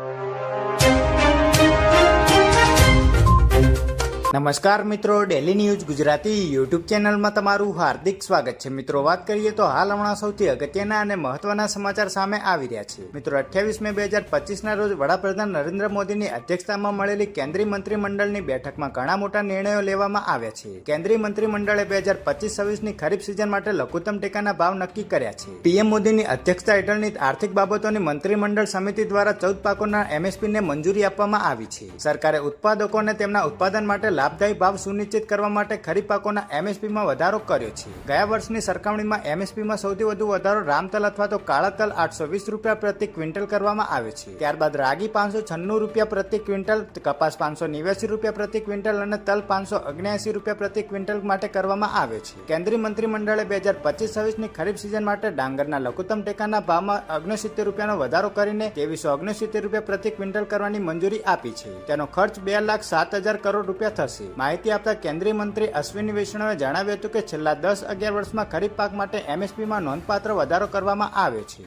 you. નમસ્કાર મિત્રો daily news Gujarati YouTube ચેનલમાં તમારું હાર્દિક સ્વાગત છે. મિત્રો, વાત કરીએ તો હાલ હમણાં સૌથી અગત્યના અને મહત્વના સમાચાર સામે આવી રહ્યા છે. મિત્રો, અઠ્યાવીસ મે બે હજાર પચીસના રોજ વડાપ્રધાન નરેન્દ્ર મોદીની અધ્યક્ષતામાં મળેલી કેન્દ્રીય મંત્રીમંડળની બેઠકમાં ઘણા મોટા નિર્ણયો લેવામાં આવ્યા છે. કેન્દ્રીય મંત્રીમંડળે બે હજાર પચીસ છવ્વીસની ખરીફ સિઝન માટે લઘુત્તમ ટેકાના ભાવ નક્કી કર્યા છે. પીએમ મોદીની અધ્યક્ષતા હેઠળની આર્થિક બાબતોની મંત્રીમંડળ સમિતિ દ્વારા ચૌદ પાકોના એમએસપીને મંજૂરી આપવામાં આવી છે. સરકારે ઉત્પાદકોને તેમના ઉત્પાદન માટે લાભદાયી ભાવ સુનિશ્ચિત કરવા માટે ખરીફ પાકોના એમએસપીમાં વધારો કર્યો છે. ગયા વર્ષની સરખામણીમાં એમએસપીમાં સૌથી વધુ વધારો રામતલ અથવા તો કાળા તલ આઠસો વીસ રૂપિયા પ્રતિ ક્વિન્ટલ કરવામાં આવે છે. ત્યારબાદ રાગી પાંચસો છન્નું રૂપિયા પ્રતિ ક્વિન્ટલ, કપાસ પાંચસો નેવ્યાસી રૂપિયા પ્રતિ ક્વિન્ટલ અને તલ પાંચસો અગ્યાસી રૂપિયા પ્રતિ ક્વિન્ટલ માટે કરવામાં આવે છે. કેન્દ્રીય મંત્રીમંડળે બે હજાર પચીસ છવ્વીસની ખરીફ સિઝન માટે ડાંગરના લઘુત્તમ ટેકાના ભાવમાં ઓગણસિત્તેર રૂપિયાનો વધારો કરીને ત્રેવીસો ઓગણસિત્તેર રૂપિયા પ્રતિ ક્વિન્ટલ કરવાની મંજૂરી આપી છે. તેનો ખર્ચ બે લાખ સાત હજાર કરોડ રૂપિયા થશે માહિતી આપતા કેન્દ્રીય મંત્રી અશ્વિની વૈષ્ણવે જણાવ્યું હતું કે છેલ્લા દસ અગિયાર વર્ષમાં ખરીફ પાક માટે એમએસપીમાં નોંધપાત્ર વધારો કરવામાં આવ્યો છે.